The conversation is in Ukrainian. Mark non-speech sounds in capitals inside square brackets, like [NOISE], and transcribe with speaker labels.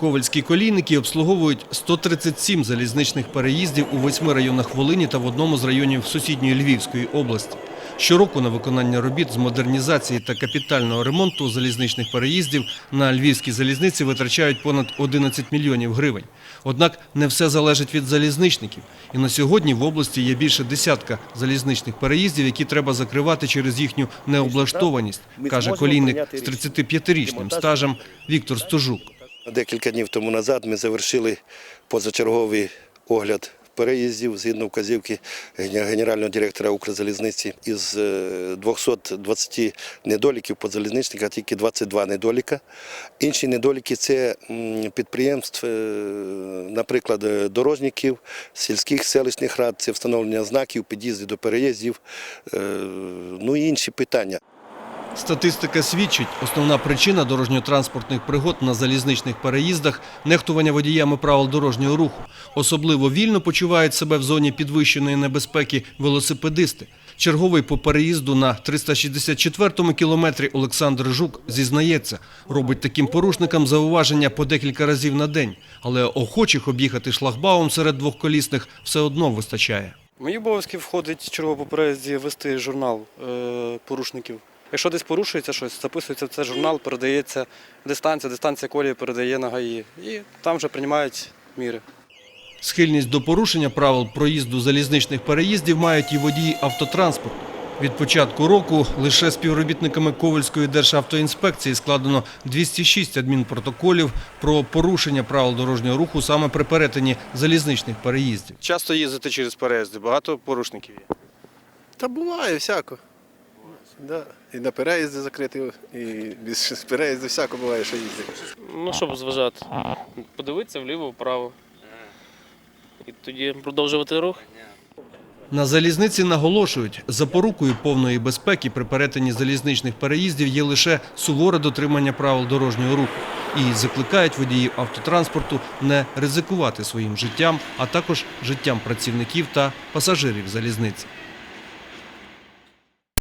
Speaker 1: Ковальські колійники обслуговують 137 залізничних переїздів у восьми районах Волині та в одному з районів сусідньої Львівської області. Щороку на виконання робіт з модернізації та капітального ремонту залізничних переїздів на львівській залізниці витрачають понад 11 мільйонів гривень. Однак не все залежить від залізничників. І на сьогодні в області є більше десятка залізничних переїздів, які треба закривати через їхню необлаштованість, каже колійник з 35-річним стажем Віктор Стожук.
Speaker 2: Декілька днів тому назад ми завершили позачерговий огляд переїздів згідно вказівки генерального директора Укрзалізниці. Із е, 220 недоліків по залізничниках тільки 22 недоліка. Інші недоліки це підприємств, е, наприклад, е, дорожників, сільських селищних рад, це встановлення знаків, під'їзди до переїздів, е, ну і інші питання.
Speaker 1: Статистика свідчить, основна причина дорожньо-транспортних пригод на залізничних переїздах – нехтування водіями правил дорожнього руху. Особливо вільно почувають себе в зоні підвищеної небезпеки велосипедисти. Черговий по переїзду на 364-му кілометрі Олександр Жук зізнається, робить таким порушникам зауваження по декілька разів на день. Але охочих об'їхати шлагбаум серед двохколісних все одно вистачає.
Speaker 3: Мої обов'язки входить чергово по переїзді вести журнал е, порушників. Якщо десь порушується щось, записується в цей журнал, передається дистанція, дистанція колії передає на ГАІ. І там вже приймають міри.
Speaker 1: Схильність до порушення правил проїзду залізничних переїздів мають і водії автотранспорту. Від початку року лише співробітниками Ковальської державтоінспекції складено 206 адмінпротоколів про порушення правил дорожнього руху саме при перетині залізничних переїздів.
Speaker 4: Часто їздити через переїзди, багато порушників є.
Speaker 5: Та буває всяко. Да. І на переїзди закриті, і без [LAUGHS] переїзду всяко буває, що їздять.
Speaker 6: Ну, щоб зважати. Подивитися вліво, вправо. І тоді продовжувати рух.
Speaker 1: На залізниці наголошують, запорукою повної безпеки при перетині залізничних переїздів є лише суворе дотримання правил дорожнього руху. І закликають водіїв автотранспорту не ризикувати своїм життям, а також життям працівників та пасажирів залізниці.